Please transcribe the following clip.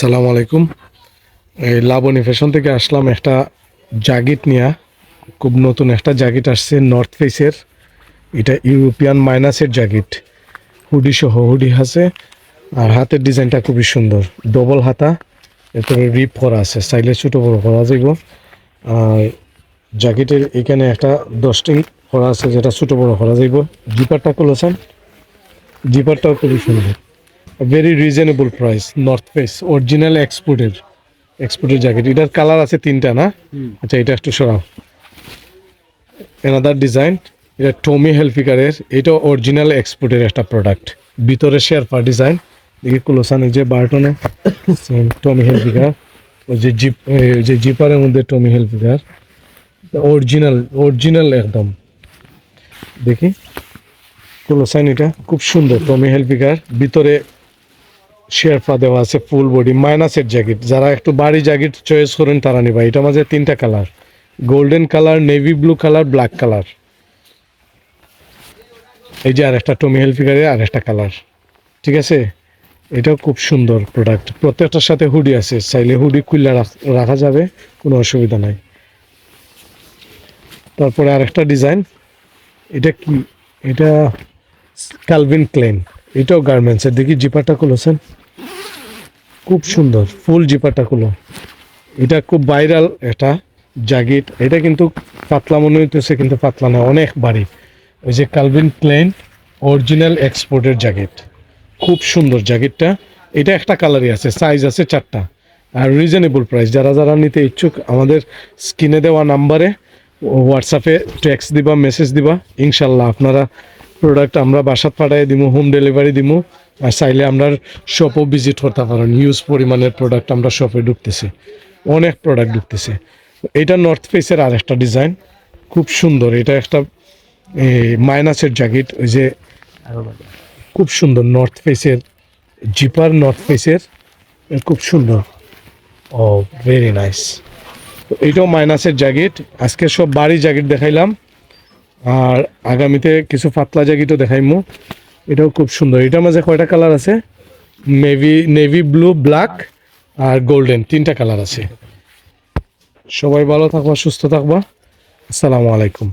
আসসালামু আলাইকুম। এই লাবণী ফ্যাশন থেকে আসলাম একটা জ্যাকেট নিয়ে। খুব নতুন একটা জ্যাকেট আসছে নর্থ ফেসের এটা ইউরোপিয়ান মাইনাসের জ্যাকেট হুডি সহ হুডি আছে। আর হাতের ডিজাইনটা খুবই সুন্দর। ডবল হাতা। এরপরে রিপ করা আছে। স্টাইলে ছোটো বড়ো করা যাইব। আর জ্যাকেটের এখানে একটা ডস্টিং করা আছে যেটা ছোটো বড়ো করা যাইব। জিপারটা খুলেছেন। জিপারটাও খুবই সুন্দর। Very reasonable price North Face original এক্সপোর্টের এক্সপোর্টের জ্যাকেট এটার কালার আছে তিনটা না? আচ্ছা এটা একটু সরাও। এনাদার ডিজাইন এটা টমি হেলফিকারের এটা অরিজিনাল এক্সপোর্টের একটা প্রোডাক্ট ভিতরে শেরপা ডিজাইন দেখি কুলোসান যে বার্টনে টমি হেলফিকার ওই যে জিপ যে জিপারের মধ্যে টমি হেলফিকার অরিজিনাল অরিজিনাল একদম। দেখি। কুলোসাইন এটা খুব সুন্দর টমি হেলফিকার ভিতরে শেরফা দেওয়া আছে, ফুল বডি, মাইনাসের জ্যাকেট যারা একটু বাড়ি জ্যাকেট চয়েস করেন, তারা নিবা। এটা মাঝে তিনটা colour golden colour navy blue colour black colour এই যে আর একটা টমি হেলফিকারের আর একটা কালার ঠিক আছে? এটাও খুব সুন্দর প্রোডাক্ট প্রত্যেকটার সাথে হুডি আছে। চাইলে হুডি খুললে রাখ- রাখা যাবে, কোনো অসুবিধা নাই। তারপরে আরেকটা ডিজাইন এটা কি? এটা ক্যালভিন ক্লেন এটাও গার্মেন্টসের দেখি জিপারটা খুলেছেন। খুব সুন্দর ফুল জিপারটা খুলো এটা খুব ভাইরাল এটা জ্যাকেট এটা কিন্তু পাতলা মনে হইতেছে, কিন্তু পাতলা না, অনেক বাড়ি। ওই যে কালভিন প্লেন অরিজিনাল এক্সপোর্টের জ্যাকেট খুব সুন্দর জ্যাকেটটা এটা একটা কালারই আছে সাইজ আছে চারটা। আর রিজনেবল প্রাইস যারা যারা নিতে ইচ্ছুক, আমাদের স্ক্রিনে দেওয়া নাম্বারে হোয়াটসঅ্যাপে টেক্সট দিবা মেসেজ দিবা, ইনশাল্লাহ আপনারা প্রোডাক্ট আমরা বাসাত পাঠাই দিব হোম ডেলিভারি দিব আর চাইলে আমরা শপও ভিজিট করতে পারেন হিউজ পরিমাণের প্রোডাক্ট আমরা শপে ঢুকতেছি। অনেক প্রোডাক্ট ঢুকতেছে। এটা নর্থ ফেসের আর একটা ডিজাইন খুব সুন্দর। এটা একটা মাইনাসের জ্যাকেট ওই যে খুব সুন্দর নর্থ ফেসের জিপার নর্থ ফেসের খুব সুন্দর। ও ভেরি নাইস এইটাও মাইনাসের জ্যাকেট আজকে সব বাড়ি জ্যাকেট দেখাইলাম। আর আগামীতে কিছু পাতলা জ্যাকেটও দেখাইমু। এটাও খুব সুন্দর। এটার মাঝে কয়টা কালার আছে? নেভি নেভি ব্লু ব্ল্যাক আর গোল্ডেন তিনটা কালার আছে। সবাই ভালো থাকবা, সুস্থ থাকবা। আসসালামু আলাইকুম।